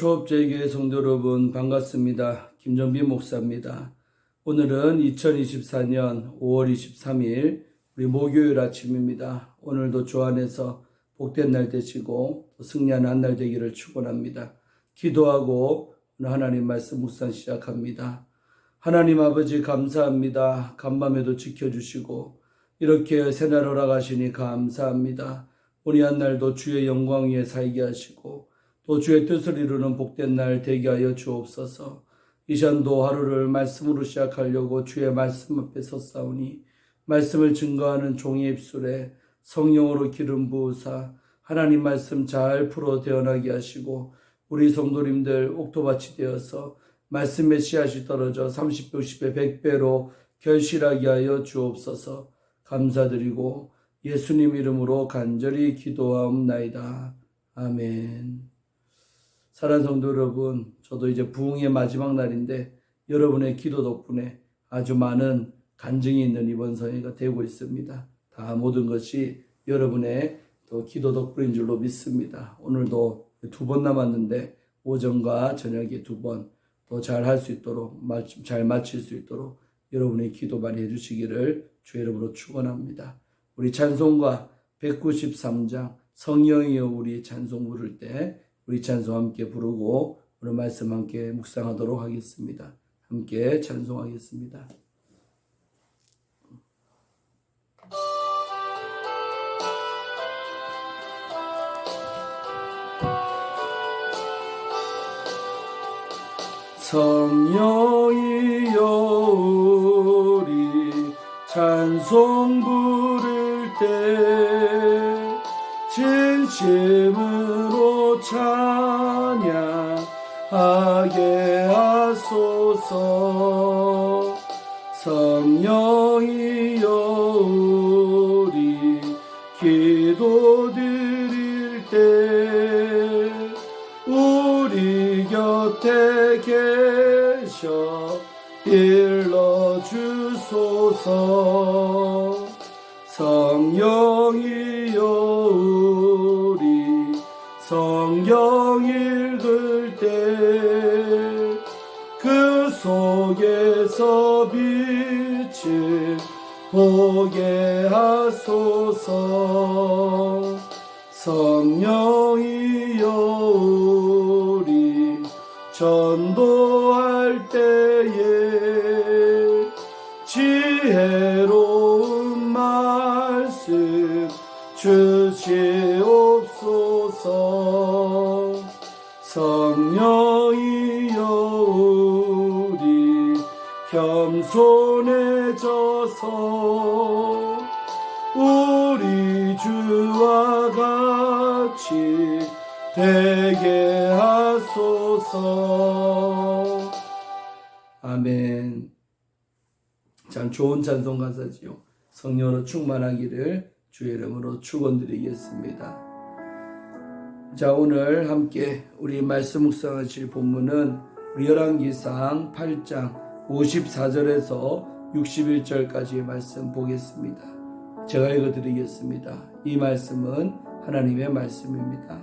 초업제교회 성도 여러분 반갑습니다. 김정빈 목사입니다. 오늘은 2024년 5월 23일 우리 목요일 아침입니다. 오늘도 주 안에서 복된 날 되시고 또 승리하는 한날 되기를 축원합니다. 기도하고 오늘 하나님 말씀 묵상 시작합니다. 하나님 아버지 감사합니다. 간밤에도 지켜주시고 이렇게 새날 허락하시니 감사합니다. 오늘 한 날도 주의 영광 위에 살게 하시고 또 주의 뜻을 이루는 복된 날 되게 하여 주옵소서. 이 시간도 하루를 말씀으로 시작하려고 주의 말씀 앞에 섰사오니 말씀을 증거하는 종의 입술에 성령으로 기름 부으사 하나님 말씀 잘 풀어 대언하게 하시고 우리 성도님들 옥토밭이 되어서 말씀의 씨앗이 떨어져 30배, 60배, 100배로 결실하게 하여 주옵소서 감사드리고 예수님 이름으로 간절히 기도하옵나이다. 아멘. 사랑하는 성도 여러분, 저도 이제 부흥의 마지막 날인데 여러분의 기도 덕분에 아주 많은 간증이 있는 이번 성회가 되고 있습니다. 다 모든 것이 여러분의 또 기도 덕분인 줄로 믿습니다. 오늘도 두 번 남았는데 오전과 저녁에 두번더잘할 수 있도록 잘 마칠 수 있도록 여러분의 기도 많이 해주시기를 주 이름으로 축원합니다. 우리 찬송가 193장 성령이여 우리 찬송 부를 때 우리 찬송 함께 부르고 오늘 말씀 함께 묵상하도록 하겠습니다. 함께 찬송하겠습니다. 성령이여 우리 찬송 부를 때 진심으로 찬양하게 하소서. 성령이여 우리 기도 드릴 때 우리 곁에 계셔 일러 주소서. 성령이 성경 읽을 때 그 속에서 빛을 보게 하소서. 성령이여 우리 전도할 때에 겸손해져서 우리 주와 같이 되게 하소서. 아멘. 참 좋은 찬송 가사지요. 성령으로 충만하기를 주의 이름으로 축원드리겠습니다. 자 오늘 함께 우리 말씀 묵상하실 본문은 열왕기상 8장 54절에서 61절까지의 말씀 보겠습니다. 제가 읽어드리겠습니다. 이 말씀은 하나님의 말씀입니다.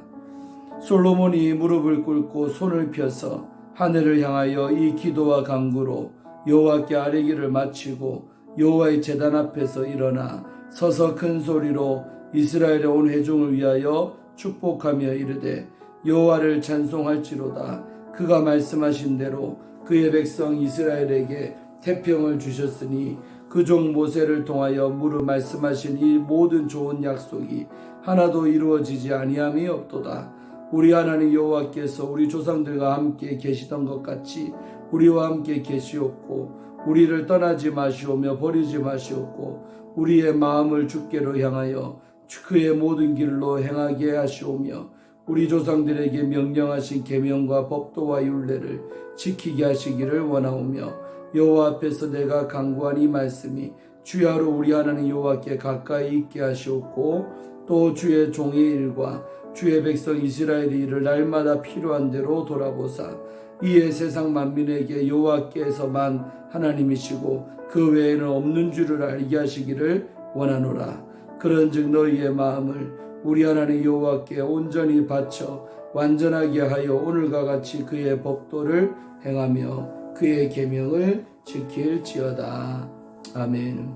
솔로몬이 무릎을 꿇고 손을 펴서 하늘을 향하여 이 기도와 간구로 여호와께 아뢰기를 마치고 여호와의 제단 앞에서 일어나 서서 큰 소리로 이스라엘의 온 회중을 위하여 축복하며 이르되 여호와를 찬송할지로다 그가 말씀하신 대로 그의 백성 이스라엘에게 태평을 주셨으니 그종 모세를 통하여 무릇 말씀하신 이 모든 좋은 약속이 하나도 이루어지지 아니함이 없도다. 우리 하나님 여호와께서 우리 조상들과 함께 계시던 것 같이 우리와 함께 계시옵고 우리를 떠나지 마시오며 버리지 마시옵고 우리의 마음을 주께로 향하여 그의 모든 길로 행하게 하시오며 우리 조상들에게 명령하신 계명과 법도와 율례를 지키게 하시기를 원하오며 여호와 앞에서 내가 강구한 이 말씀이 주야로 우리 하나님 여호와께 가까이 있게 하시옵고 또 주의 종의 일과 주의 백성 이스라엘의 일을 날마다 필요한 대로 돌아보사 이에 세상 만민에게 여호와께서만 하나님이시고 그 외에는 없는 줄을 알게 하시기를 원하노라. 그런즉 너희의 마음을 우리 하나님 여호와께 온전히 바쳐 완전하게 하여 오늘과 같이 그의 법도를 행하며 그의 계명을 지킬지어다. 아멘.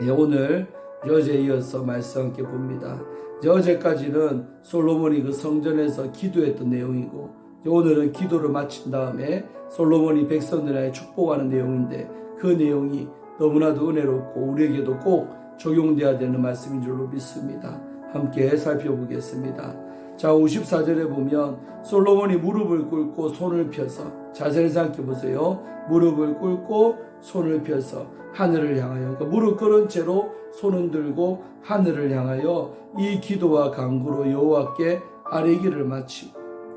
네, 오늘 여제 이어서 말씀 함께 봅니다. 어제까지는 솔로몬이 그 성전에서 기도했던 내용이고 오늘은 기도를 마친 다음에 솔로몬이 백성들에게 축복하는 내용인데 그 내용이 너무나도 은혜롭고 우리에게도 꼭 적용돼야 되는 말씀인 줄로 믿습니다. 함께 살펴보겠습니다. 자, 54절에 보면 솔로몬이 무릎을 꿇고 손을 펴서 자세히 생각해 보세요. 무릎을 꿇고 손을 펴서 하늘을 향하여 그러니까 무릎 꿇은 채로 손은 들고 하늘을 향하여 이 기도와 간구로 여호와께 아뢰기를 마치고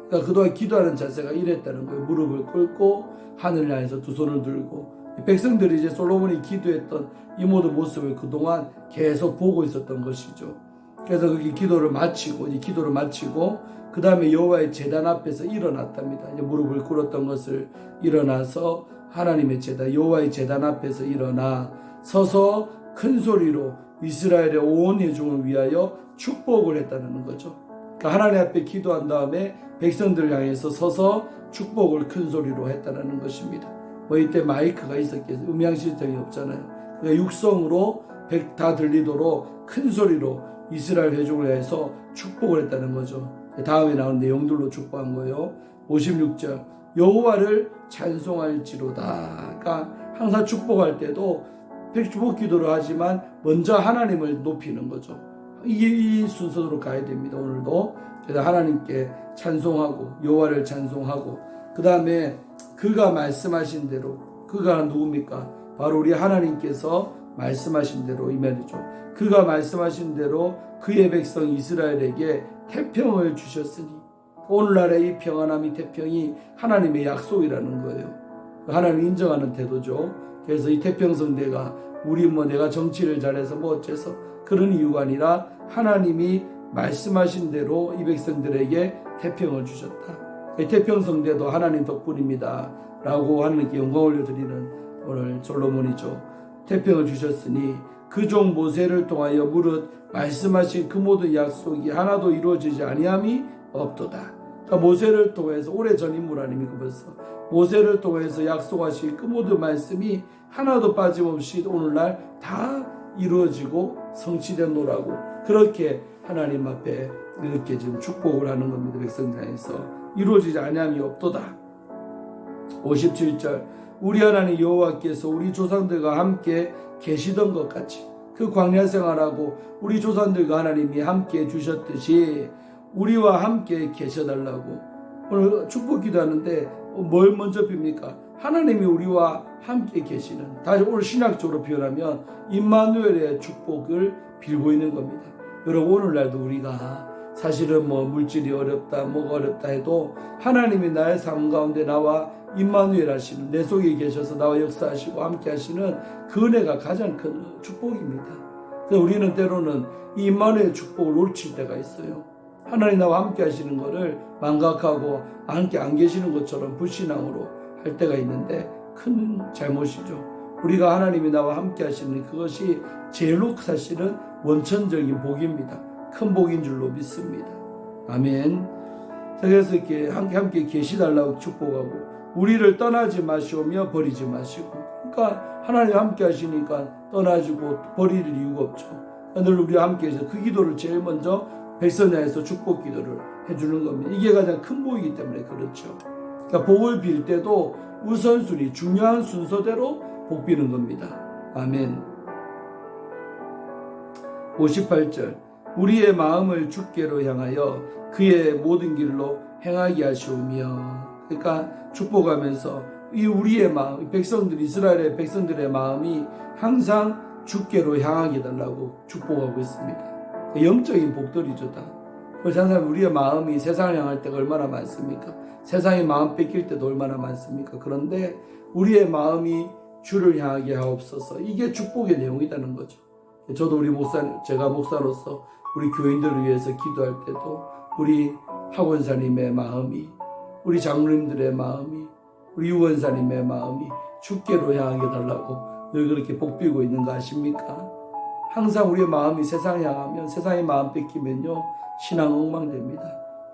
그러니까 그동안 기도하는 자세가 이랬다는 거예요. 무릎을 꿇고 하늘을 향해서 두 손을 들고 백성들이 이제 솔로몬이 기도했던 이 모든 모습을 그동안 계속 보고 있었던 것이죠. 그래서 그게 기도를 마치고 이제 기도를 마치고 그 다음에 여호와의 제단 앞에서 일어났답니다. 이제 무릎을 꿇었던 것을 일어나서 하나님의 제단 여호와의 제단 앞에서 일어나 서서 큰 소리로 이스라엘의 온 회중을 위하여 축복을 했다는 거죠. 그러니까 하나님 앞에 기도한 다음에 백성들을 향해서 서서 축복을 큰 소리로 했다는 것입니다. 뭐 이때 마이크가 있었겠어요. 음향 시스템이 없잖아요. 그러니까 육성으로 백다 들리도록 큰 소리로 이스라엘 회중을 해서 축복을 했다는 거죠. 다음에 나온 내용들로 축복한 거예요. 56절 여호와를 찬송할지로다. 그러니까 항상 축복할 때도 축복 기도를 하지만 먼저 하나님을 높이는 거죠. 이게 이 순서로 가야 됩니다. 오늘도 그래서 하나님께 찬송하고 여호와를 찬송하고 그 다음에 그가 말씀하신 대로 그가 누굽니까? 바로 우리 하나님께서 말씀하신 대로 이 말이죠. 그가 말씀하신 대로 그의 백성 이스라엘에게 태평을 주셨으니 오늘날의 이 평안함이 태평이 하나님의 약속이라는 거예요. 하나님 인정하는 태도죠. 그래서 이 태평성대가 우리 뭐 내가 정치를 잘해서 뭐 어째서 그런 이유가 아니라 하나님이 말씀하신 대로 이 백성들에게 태평을 주셨다. 이 태평성대도 하나님 덕분입니다. 라고 하나님께 영광 올려드리는 오늘 솔로몬이죠. 태평을 주셨으니 그 종 모세를 통하여 무릇 말씀하신 그 모든 약속이 하나도 이루어지지 아니함이 없도다. 그러니까 모세를 통해서 오래전 인물 아닙니까 벌써? 모세를 통해서 약속하신 그 모든 말씀이 하나도 빠짐없이 오늘날 다 이루어지고 성취된노라고 그렇게 하나님 앞에 이렇게 지금 축복을 하는 겁니다 백성들에서. 이루어지지 아니함이 없도다. 57절 우리 하나님 여호와께서 우리 조상들과 함께 계시던 것 같이 그 광야 생활하고 우리 조상들과 하나님이 함께 주셨듯이 우리와 함께 계셔달라고 오늘 축복 기도하는데 뭘 먼저 빕니까? 하나님이 우리와 함께 계시는 다시 오늘 신학적으로 표현하면 임마누엘의 축복을 빌고 있는 겁니다. 여러분 오늘날도 우리가 사실은 뭐 물질이 어렵다 뭐가 어렵다 해도 하나님이 나의 삶 가운데 나와 임마누엘 하시는 내 속에 계셔서 나와 역사하시고 함께 하시는 그 은혜가 가장 큰 축복입니다. 그래서 우리는 때로는 이 임마누엘 축복을 놓칠 때가 있어요. 하나님 나와 함께 하시는 것을 망각하고 함께 안 계시는 것처럼 불신앙으로 할 때가 있는데 큰 잘못이죠. 우리가 하나님이 나와 함께 하시는 그것이 제일로 사실은 원천적인 복입니다. 큰 복인 줄로 믿습니다. 아멘. 그래서 이렇게 함께 함께 계시달라고 축복하고 우리를 떠나지 마시오며 버리지 마시고. 그러니까 하나님 함께 하시니까 떠나지고 버릴 이유가 없죠. 늘 우리와 함께 해서 그 기도를 제일 먼저 백선야에서 축복 기도를 해주는 겁니다. 이게 가장 큰 복이기 때문에 그렇죠. 그러니까 복을 빌 때도 우선순위, 중요한 순서대로 복 비는 겁니다. 아멘. 58절. 우리의 마음을 주께로 향하여 그의 모든 길로 행하게 하시오며. 그러니까 축복하면서 이 우리의 마음, 백성들, 이스라엘의 백성들의 마음이 항상 주께로 향하게 달라고 축복하고 있습니다. 영적인 복들이죠 다. 항상 우리의 마음이 세상을 향할 때가 얼마나 많습니까? 세상의 마음 뺏길 때도 얼마나 많습니까? 그런데 우리의 마음이 주를 향하게 하옵소서. 이게 축복의 내용이라는 거죠. 저도 우리 목사, 제가 목사로서 우리 교인들을 위해서 기도할 때도 우리 학원사님의 마음이, 우리 장로님들의 마음이, 우리 유원사님의 마음이 주께로 향하게 달라고 늘 그렇게 복비고 있는 거 아십니까? 항상 우리의 마음이 세상에 향하면 세상의 마음 뺏기면요 신앙 엉망됩니다.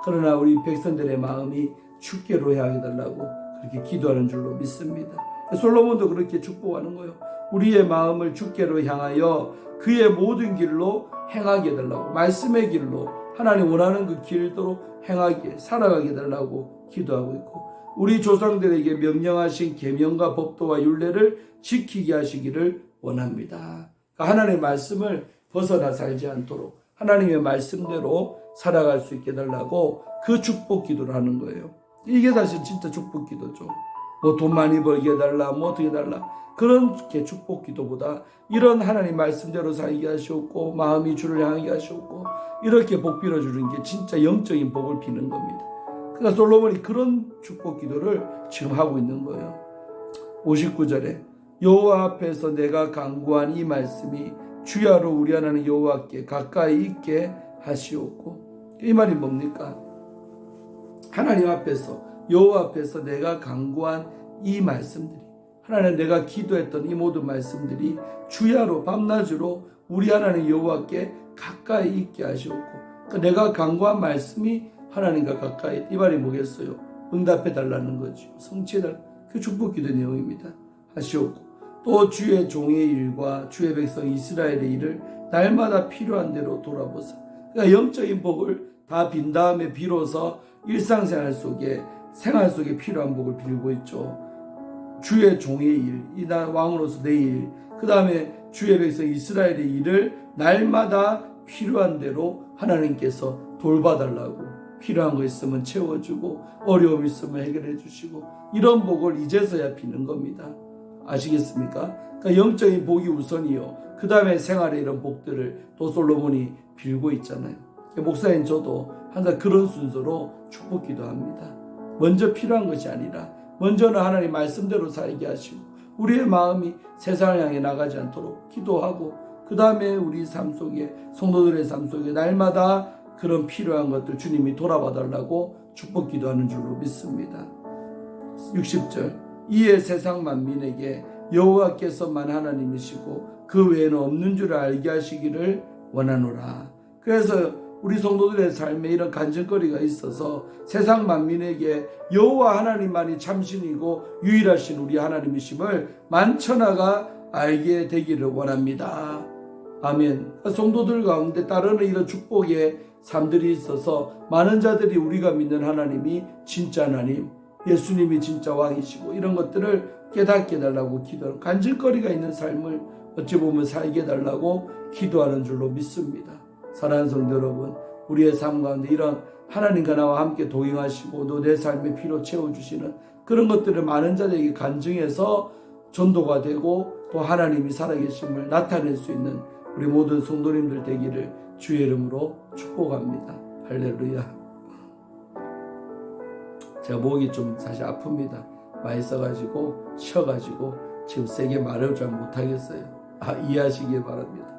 그러나 우리 백성들의 마음이 죽게로 향해 달라고 그렇게 기도하는 줄로 믿습니다. 솔로몬도 그렇게 축복하는 거예요. 우리의 마음을 죽게로 향하여 그의 모든 길로 행하게 해달라고 말씀의 길로 하나님 원하는 그 길대로 행하게 살아가게 해달라고 기도하고 있고 우리 조상들에게 명령하신 계명과 법도와 율례를 지키게 하시기를 원합니다. 그러니까 하나님의 말씀을 벗어나 살지 않도록 하나님의 말씀대로 살아갈 수 있게 해달라고 그 축복 기도를 하는 거예요. 이게 사실 진짜 축복 기도죠. 뭐 돈 많이 벌게 해달라, 뭐 어떻게 해달라. 그런 게 축복 기도보다 이런 하나님 말씀대로 살게 하시옵고 마음이 주를 향하게 하시옵고 이렇게 복 빌어주는 게 진짜 영적인 복을 비는 겁니다. 그러니까 솔로몬이 그런 축복 기도를 지금 하고 있는 거예요. 59절에 여호와 앞에서 내가 강구한 이 말씀이 주야로 우리 하나님 여호와께 가까이 있게 하시옵고 이 말이 뭡니까? 하나님 앞에서 여호와 앞에서 내가 강구한 이 말씀들이 하나님 내가 기도했던 이 모든 말씀들이 주야로 밤낮으로 우리 하나님 여호와께 가까이 있게 하시옵고 그러니까 내가 강구한 말씀이 하나님과 가까이 이 말이 뭐겠어요? 응답해 달라는 거죠. 성취해 달. 그 축복 기도 내용입니다. 하시옵고 또 주의 종의 일과 주의 백성 이스라엘의 일을 날마다 필요한 대로 돌아보사. 그러니까 영적인 복을 다 빈 다음에 비로소 일상생활 속에 생활 속에 필요한 복을 빌고 있죠. 주의 종의 일, 이날 왕으로서 내 일, 그 다음에 주의 백성 이스라엘의 일을 날마다 필요한 대로 하나님께서 돌봐달라고 필요한 거 있으면 채워주고 어려움 있으면 해결해 주시고 이런 복을 이제서야 비는 겁니다. 아시겠습니까? 그러니까 영적인 복이 우선이요. 그 다음에 생활의 이런 복들을 또 솔로몬이 빌고 있잖아요. 목사인 저도 항상 그런 순서로 축복 기도합니다. 먼저 필요한 것이 아니라 먼저는 하나님 말씀대로 살게 하시고 우리의 마음이 세상을 향해 나가지 않도록 기도하고 그 다음에 우리 삶 속에 성도들의 삶 속에 날마다 그런 필요한 것들 주님이 돌아봐 달라고 축복 기도하는 줄로 믿습니다. 60절 이에 세상 만민에게 여호와께서만 하나님이시고 그 외에는 없는 줄 알게 하시기를 원하노라. 그래서 우리 성도들의 삶에 이런 간증거리가 있어서 세상 만민에게 여호와 하나님만이 참신이고 유일하신 우리 하나님이심을 만천하가 알게 되기를 원합니다. 아멘. 성도들 가운데 따르는 이런 축복의 삶들이 있어서 많은 자들이 우리가 믿는 하나님이 진짜 하나님, 예수님이 진짜 왕이시고 이런 것들을 깨닫게 해달라고 기도하는 간증거리가 있는 삶을 어찌 보면 살게 해달라고 기도하는 줄로 믿습니다. 사랑하는 성도 여러분, 우리의 삶 가운데 이런 하나님과 나와 함께 동행하시고 또 내 삶의 피로 채워주시는 그런 것들을 많은 자들에게 간증해서 전도가 되고 또 하나님이 살아계심을 나타낼 수 있는 우리 모든 성도님들 되기를 주의 이름으로 축복합니다. 할렐루야. 제가 목이 좀 사실 아픕니다. 많이 써가지고 쉬어가지고 지금 세게 말을 잘 못하겠어요. 아 이해하시길 바랍니다.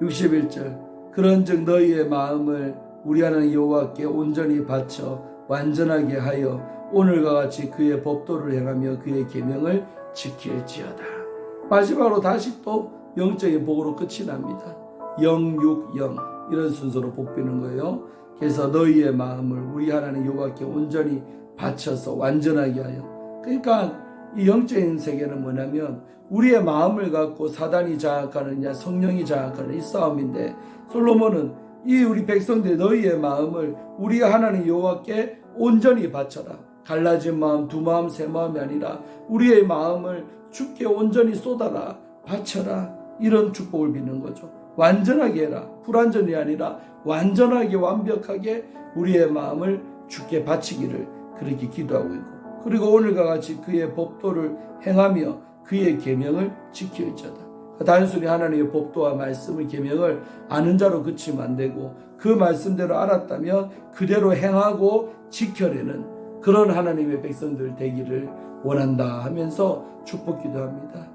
61절 그런즉 너희의 마음을 우리 하나님 여호와께 온전히 바쳐 완전하게 하여 오늘과 같이 그의 법도를 행하며 그의 계명을 지킬지어다. 마지막으로 다시 또 영적인 복으로 끝이 납니다. 0, 6, 0 이런 순서로 복비는 거예요. 그래서 너희의 마음을 우리 하나님 여호와께 온전히 바쳐서 완전하게 하여. 그러니까 이 영적인 세계는 뭐냐면 우리의 마음을 갖고 사단이 장악하느냐 성령이 장악하는 이 싸움인데 솔로몬은 이 우리 백성들 너희의 마음을 우리 하나님 여호와께 온전히 바쳐라. 갈라진 마음, 두 마음, 세 마음이 아니라 우리의 마음을 주께 온전히 쏟아라, 바쳐라. 이런 축복을 비는 거죠. 완전하게 해라. 불완전이 아니라 완전하게 완벽하게 우리의 마음을 주께 바치기를 그렇게 기도하고 있고 그리고 오늘과 같이 그의 법도를 행하며 그의 계명을 지킬지어다. 단순히 하나님의 법도와 말씀을 계명을 아는 자로 그치면 안 되고 그 말씀대로 알았다면 그대로 행하고 지켜내는 그런 하나님의 백성들 되기를 원한다 하면서 축복 기도합니다.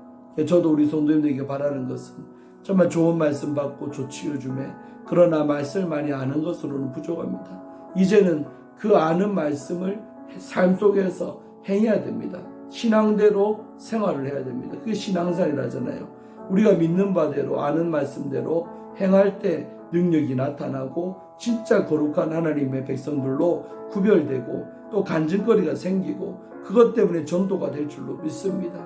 저도 우리 성도님들에게 바라는 것은 정말 좋은 말씀 받고 조치해 주매 그러나 말씀을 많이 아는 것으로는 부족합니다. 이제는 그 아는 말씀을 삶 속에서 행해야 됩니다. 신앙대로 생활을 해야 됩니다. 그게 신앙생활이라잖아요. 우리가 믿는 바대로 아는 말씀대로 행할 때 능력이 나타나고 진짜 거룩한 하나님의 백성들로 구별되고 또 간증거리가 생기고 그것 때문에 전도가 될 줄로 믿습니다.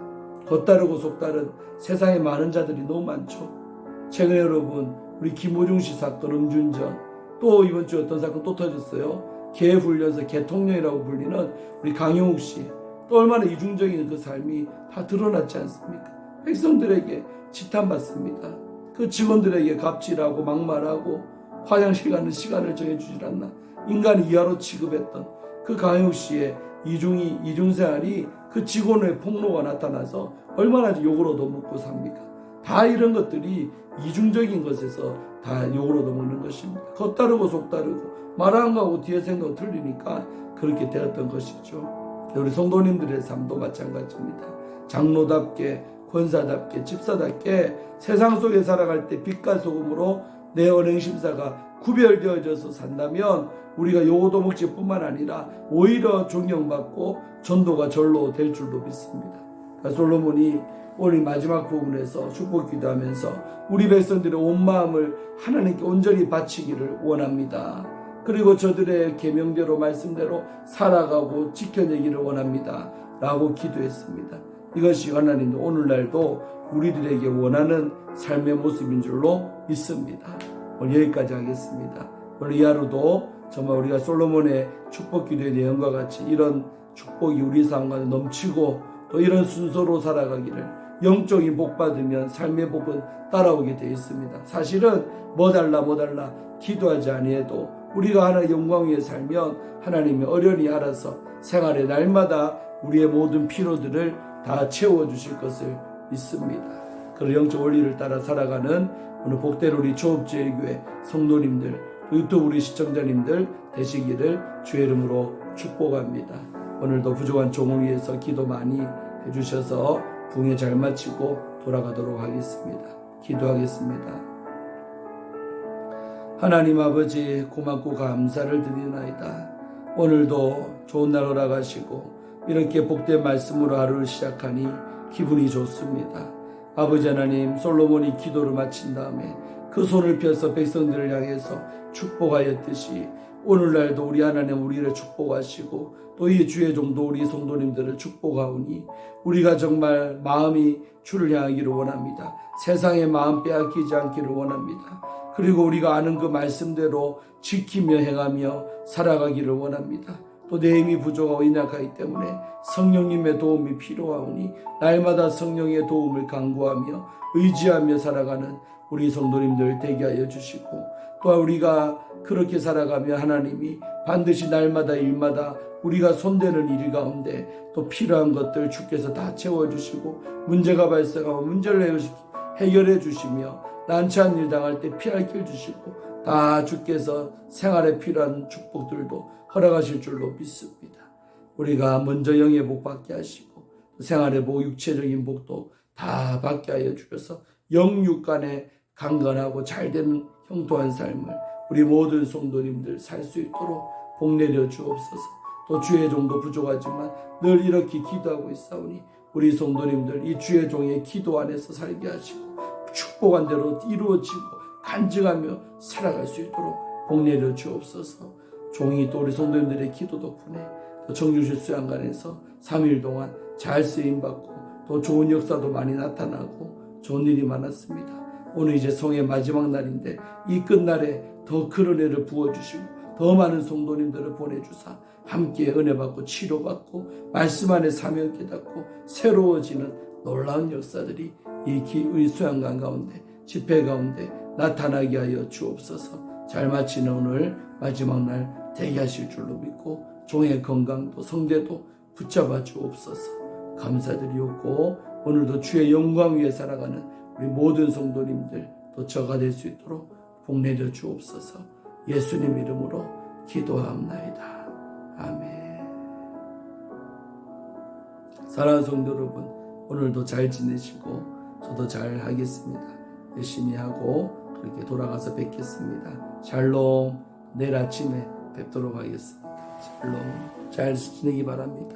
겉다르고 속다른 세상에 많은 자들이 너무 많죠. 최근에 여러분 우리 김호중 씨 사건 음주운전 또 이번 주 어떤 사건 또 터졌어요. 개 훈련소 개통령이라고 불리는 우리 강용욱 씨. 또 얼마나 이중적인 그 삶이 다 드러났지 않습니까? 백성들에게 지탄받습니다. 그 직원들에게 갑질하고 막말하고 화장실 가는 시간을 정해주질 않나. 인간 이하로 취급했던 그 강용욱 씨의 이중이, 이중생활이 그 직원의 폭로가 나타나서 얼마나 욕으로도 먹고 삽니까? 다 이런 것들이 이중적인 것에서 다 욕으로도 먹는 것입니다. 겉다르고 속다르고 말하는 거하고 뒤에 생각 틀리니까 그렇게 되었던 것이죠. 우리 성도님들의 삶도 마찬가지입니다. 장로답게 권사답게 집사답게 세상 속에 살아갈 때 빛과 소금으로 내 언행 심사가 구별되어져서 산다면 우리가 요도 목적뿐만 아니라 오히려 존경받고 전도가 절로 될 줄로 믿습니다. 그러니까 솔로몬이 오늘 마지막 부분에서 축복 기도하면서 우리 백성들의 온 마음을 하나님께 온전히 바치기를 원합니다. 그리고 저들의 계명대로 말씀대로 살아가고 지켜내기를 원합니다. 라고 기도했습니다. 이것이 하나님도 오늘날도 우리들에게 원하는 삶의 모습인 줄로 믿습니다. 오늘 여기까지 하겠습니다. 오늘 이 하루도 정말 우리가 솔로몬의 축복 기도의 내용과 같이 이런 축복이 우리 삶 가운데 넘치고 또 이런 순서로 살아가기를 영적인 복 받으면 삶의 복은 따라오게 되어 있습니다. 사실은 뭐 달라 뭐 달라 기도하지 아니해도 우리가 하나의 영광 위에 살면 하나님이 어련히 알아서 생활의 날마다 우리의 모든 피로들을 다 채워 주실 것을 믿습니다. 그런 영적 원리를 따라 살아가는 오늘 복된 우리 조업제일교회 성도님들 유튜브 우리 시청자님들 되시기를 주의 이름으로 축복합니다. 오늘도 부족한 종을 위해서 기도 많이 해주셔서 붕에 잘 마치고 돌아가도록 하겠습니다. 기도하겠습니다. 하나님 아버지 고맙고 감사를 드리나이다. 오늘도 좋은 날 허락하시고 이렇게 복된 말씀으로 하루를 시작하니 기분이 좋습니다. 아버지 하나님 솔로몬이 기도를 마친 다음에 그 손을 펴서 백성들을 향해서 축복하였듯이 오늘날도 우리 하나님 우리를 축복하시고 또 이 주의 종도 우리 성도님들을 축복하오니 우리가 정말 마음이 주를 향하기를 원합니다. 세상의 마음 빼앗기지 않기를 원합니다. 그리고 우리가 아는 그 말씀대로 지키며 행하며 살아가기를 원합니다. 또 내 힘이 부족하고 인약하기 때문에 성령님의 도움이 필요하오니 날마다 성령의 도움을 강구하며 의지하며 살아가는 우리 성도님들 되게 하여 주시고 또한 우리가 그렇게 살아가며 하나님이 반드시 날마다 일마다 우리가 손대는 일 가운데 또 필요한 것들 주께서 다 채워주시고 문제가 발생하면 문제를 해결해 주시며 난처한 일 당할 때 피할 길 주시고 다 주께서 생활에 필요한 축복들도 허락하실 줄로 믿습니다. 우리가 먼저 영의 복 받게 하시고 생활의 복, 육체적인 복도 다 받게 하여 주셔서 영육 간에 강건하고 잘되는 형통한 삶을 우리 모든 성도님들 살 수 있도록 복 내려 주옵소서. 또 주의 종도 부족하지만 늘 이렇게 기도하고 있사오니 우리 성도님들 이 주의 종의 기도 안에서 살게 하시고 축복한 대로 이루어지고 간증하며 살아갈 수 있도록 복 내려 주옵소서. 종이 또 우리 성도님들의 기도 덕분에 또 정주실 수양관에서 3일 동안 잘 쓰임 받고 또 좋은 역사도 많이 나타나고 좋은 일이 많았습니다. 오늘 이제 성의 마지막 날인데 이 끝날에 더큰 은혜를 부어주시고 더 많은 성도님들을 보내주사 함께 은혜 받고 치료받고 말씀 안에 사명 깨닫고 새로워지는 놀라운 역사들이 이 기, 우리 수양관 가운데 집회 가운데 나타나게 하여 주옵소서. 잘 마치는 오늘 마지막 날 되게 하실 줄로 믿고 종의 건강도 성대도 붙잡아 주옵소서. 감사드리옵고 오늘도 주의 영광 위에 살아가는 우리 모든 성도님들 또 저가 될 수 있도록 복 내려 주옵소서 예수님 이름으로 기도하옵나이다. 아멘. 사랑하는 성도 여러분, 오늘도 잘 지내시고 저도 잘 하겠습니다. 열심히 하고 그렇게 돌아가서 뵙겠습니다. 샬롬. 내일 아침에 뵙도록 하겠습니다. 샬롬. 잘 지내기 바랍니다.